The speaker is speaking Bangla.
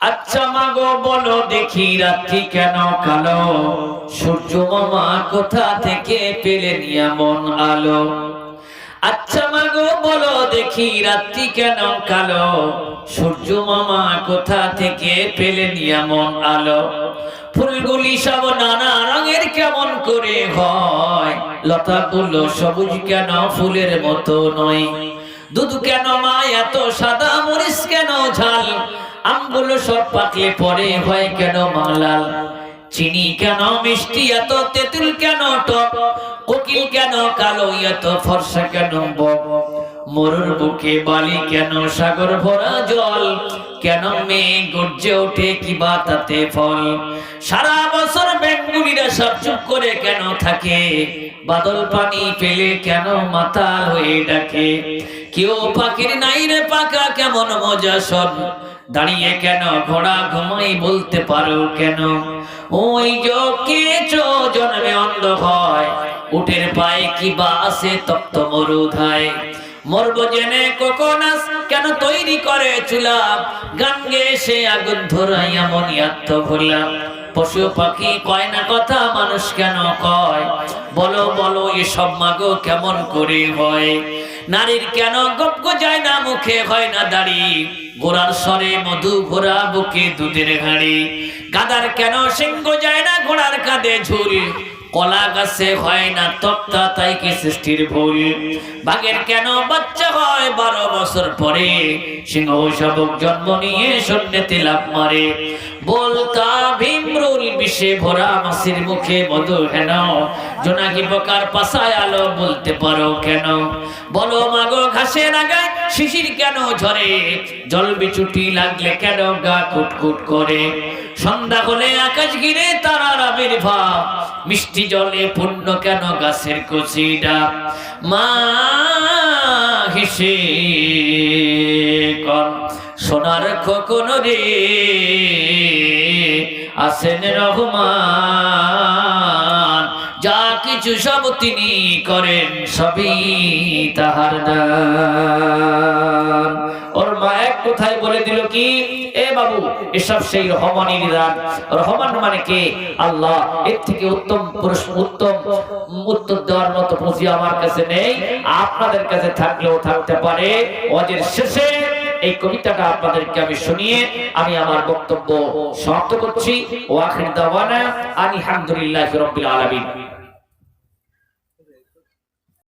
আচ্ছা মাগো, বলো দেখি রাত্রি কেন কালো? সূর্য মামা কোথা থেকে পেলেন এমন আলো? আচ্ছা মাগো, বলো দেখি রাত্রি কেন কালো? সূর্য মামা কোথা থেকে পেলেন এমন আলো? ফুলগুলি সব নানা রঙের কেমন করে হয়? লতা লতাগুলো সবুজ কেন ফুলের মতো নয়? দুধ কেন মা এত সাদা ঝাল আমগুলো সব পাকলে পরে হয় কেন মালাল? চিনি কেন মিষ্টি এত, তেঁতুল কেন টক? কোকিল কেন কালো, এত ফর্সা কেন বক? মরুর বুকে বালি কেন সাগর ভরা জল? কেন মেয়ে গর্জে ওঠে কি বা তাতে ফল? সারা বছর সব চুপ করে কেন থাকে? বাদল পানি পেলে কেন মাতাল হয়ে ডাকে? কেউ পাখির নাই রে পাকা, কেমন মজা সব? দাঁড়িয়ে কেন ঘোড়া ঘুমাই বলতে পারো কেন? ওই যোগে জন্মে অন্ধ হয়? উটের পায়ে কি বা আছে তপ্ত মরুধায়? মরব জেনে কোকোনাস কেন তৈরি করে চুলা গান গেয়ে সে আগুন ধরাই এমন আত্ম ভুললাম পশু পাখি কয় না কথা, মানুষ কেন কয়? বলো বলো, এসব মাগো কেমন করে হয়? নারীর কেন গপ্প যায় না, মুখে হয় না দাড়ি? গোড়ার স্বরে মধু ঘোরা, বুকে দুধের হাড়ি গাদার কেন সিংহ যায় না, ঘোড়ার কাঁধে ঝুল? কলা গাছে হয় না তক্তা, তাই কি সৃষ্টির ভুল? বাঘের কেন বাচ্চা হয়? বারো বছর পরে সিংহ শাবক জন্ম নিয়ে সন্ন্যতে লাভ মারে। বলতা ভীমরুল বিষে ভরা মাসির মুখে মধু হেন। জোনাকি পোকার পাশায় আলো বলতে পারো কেন? বলো মাগো ঘাসের আগায় শিশির কেন ঝরে? জল বিচুটি লাগলে কেন গা কুটকুট করে? সন্ধ্যা হলে আকাশ ঘিরে তারার আবির্ভাব মিষ্টি জলে পূর্ণ কেন গাছের কচিটা? মা হিসে কন, সোনার খোকন রে আসেন রহমান। যা কিছু সব তিনি করেন, সবই তাহার দান। ওর মা এক কোথায় বলে দিল কি বাবু, এসব সেই রহমানের দান রহমান মানে কে? আল্লাহ, এর থেকে উত্তম পুরুষ, উত্তম, উত্তর দেওয়ার মতো পুঁজি আমার কাছে নেই। আপনাদের কাছে থাকলেও থাকতে পারে। ওদের শেষে এই কবিতাটা আপনাদেরকে আমি শুনিয়ে আমি আমার বক্তব্য সমাপ্ত করছি। ওয়াখির দাওয়ানা আলহামদুলিল্লাহ রাব্বিল আলামিন।